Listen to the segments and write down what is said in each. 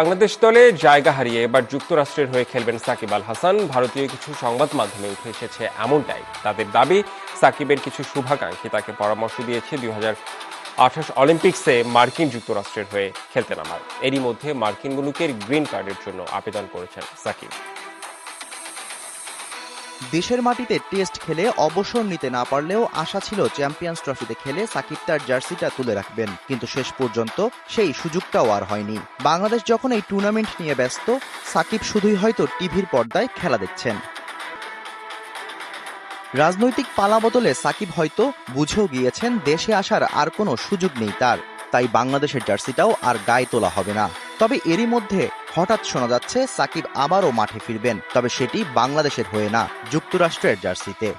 বাংলাদেশ দলে জায়গা হারিয়ে এবার যুক্তরাষ্ট্রের হয়ে খেলবেন সাকিব আল হাসান। ভারতীয় কিছু সংবাদ মাধ্যমে উঠে এসেছে এমনটাই। তাদের দাবি, সাকিবের কিছু শুভাকাঙ্ক্ষী তাকে পরামর্শ দিয়েছে দুই আঠাশ অলিম্পিক্সে মার্কিন যুক্তরাষ্ট্রের হয়ে খেলতে নামার। এরই মধ্যে মার্কিন মুলুকের গ্রিন কার্ডের জন্য আবেদন করেছেন সাকিব। দেশের মাটিতে টেস্ট খেলে অবসর নিতে না পারলেও আশা ছিল চ্যাম্পিয়ন্স ট্রফিতে খেলে সাকিব তার জার্সিটা তুলে রাখবেন। কিন্তু শেষ পর্যন্ত সেই সুযোগটাও আর হয়নি। বাংলাদেশ যখন এই টুর্নামেন্ট নিয়ে ব্যস্ত, সাকিব শুধুই হয়তো টিভির পর্দায় খেলা দেখছেন। রাজনৈতিক পালা বদলে সাকিব হয়তো বুঝেও গিয়েছেন দেশে আসার আর কোনো সুযোগ নেই তার। তাই বাংলাদেশের জার্সিটাও আর গায়ে তোলা হবে না। তবে এরই মধ্যে হঠাৎ শোনা যাচ্ছে সাকিব আবারও মাঠে ফিরবেন, তবে সেটি বাংলাদেশের হয়ে না, যুক্তরাষ্ট্রের জার্সিতে।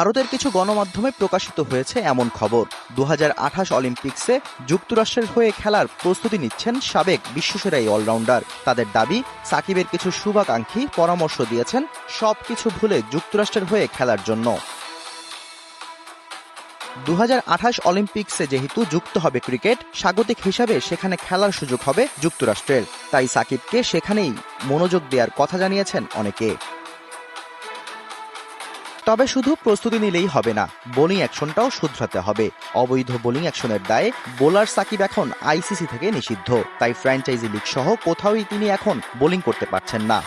ভারতের কিছু গণমাধ্যমে প্রকাশিত হয়েছে এমন খবর। দু হাজার আঠাশ অলিম্পিক্সে যুক্তরাষ্ট্রের হয়ে খেলার প্রস্তুতি নিচ্ছেন সাবেক বিশ্বসেরা এই অলরাউন্ডার। তাদের দাবি, সাকিবের কিছু শুভাকাঙ্ক্ষী পরামর্শ দিয়েছেন, সবকিছু ভুলে যুক্তরাষ্ট্রের হয়ে খেলার জন্য। দু হাজার আঠাশ অলিম্পিক্সে যেহেতু যুক্ত হবে ক্রিকেট, স্বাগতিক হিসাবে সেখানে খেলার সুযোগ হবে যুক্তরাষ্ট্রের। তাই সাকিবকে সেখানেই মনোযোগ দেওয়ার কথা জানিয়েছেন অনেকে। তবে শুধু প্রস্তুতি নিলেই হবে না, বোলিং অ্যাকশনটাও শুধরাতে হবে। অবৈধ বোলিং অ্যাকশনের দায়ে বোলার সাকিব এখন আইসিসি থেকে নিষিদ্ধ। তাই ফ্র্যাঞ্চাইজি লিগ সহ কোথাওই তিনি এখন বোলিং করতে পারছেন না।